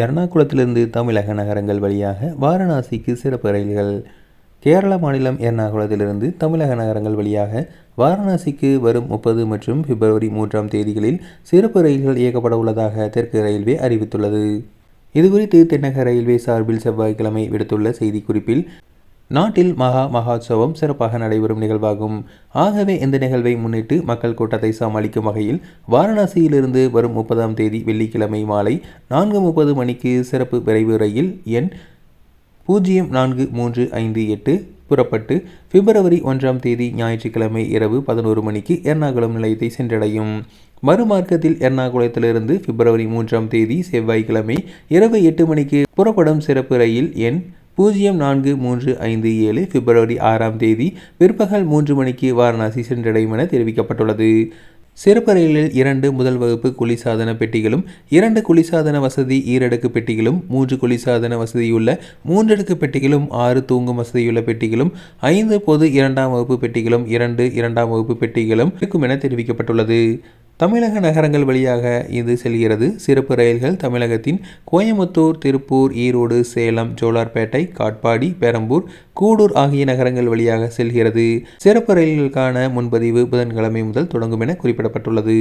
எர்ணாகுளத்திலிருந்து தமிழக நகரங்கள் வழியாக வாரணாசிக்கு சிறப்பு ரயில்கள். கேரள மாநிலம் எர்ணாகுளத்திலிருந்து தமிழக நகரங்கள் வழியாக வாரணாசிக்கு வரும் முப்பது மற்றும் பிப்ரவரி மூன்றாம் தேதிகளில் சிறப்பு ரயில்கள் இயக்கப்பட உள்ளதாக தெற்கு ரயில்வே அறிவித்துள்ளது. இதுகுறித்து தென்னக ரயில்வே சார்பில் செவ்வாய்க்கிழமை விடுத்துள்ள செய்திக்குறிப்பில் நாட்டில் மகா மகோத்சவம் சிறப்பாக நடைபெறும் நிகழ்வாகும். ஆகவே இந்த நிகழ்வை முன்னிட்டு மக்கள் கூட்டத்தை சமாளிக்கும் வகையில் வாரணாசியிலிருந்து வரும் முப்பதாம் தேதி வெள்ளிக்கிழமை மாலை நான்கு முப்பது மணிக்கு சிறப்பு விரைவு ரயில் எண் பூஜ்ஜியம் நான்கு மூன்று ஐந்து எட்டு புறப்பட்டு பிப்ரவரி ஒன்றாம் தேதி ஞாயிற்றுக்கிழமை இரவு பதினோரு மணிக்கு எர்ணாகுளம் நிலையத்தை சென்றடையும். மறுமார்க்கத்தில் எர்ணாகுளத்திலிருந்து பிப்ரவரி மூன்றாம் தேதி செவ்வாய்க்கிழமை இரவு எட்டு மணிக்கு புறப்படும் சிறப்பு ரயில் எண் பூஜ்ஜியம் நான்கு மூன்று ஐந்து ஏழு பிப்ரவரி ஆறாம் தேதி பிற்பகல் மூன்று மணிக்கு வாரணாசி சென்றடையும் என தெரிவிக்கப்பட்டுள்ளது. சிறப்பு ரயிலில் இரண்டு முதல் வகுப்பு குளிர்சாதன பெட்டிகளும் இரண்டு குளிர்சாதன வசதி ஈரடுக்கு பெட்டிகளும் மூன்று குளிர்சாதன வசதியுள்ள மூன்றடுக்கு பெட்டிகளும் ஆறு தூங்கும் வசதியுள்ள பெட்டிகளும் ஐந்து பொது இரண்டாம் வகுப்பு பெட்டிகளும் இரண்டு இரண்டாம் வகுப்பு பெட்டிகளும் இருக்கும் என தெரிவிக்கப்பட்டுள்ளது. தமிழக நகரங்கள் வழியாக இது செல்கிறது. சிறப்பு ரயில்கள் தமிழகத்தின் கோயம்புத்தூர் திருப்பூர் ஈரோடு சேலம் ஜோலார்பேட்டை காட்பாடி பெரம்பூர் கூடூர் ஆகிய நகரங்கள் வழியாக செல்கிறது. சிறப்பு ரயில்களுக்கான முன்பதிவு புதன்கிழமை முதல் தொடங்கும் என குறிப்பிடப்பட்டுள்ளது.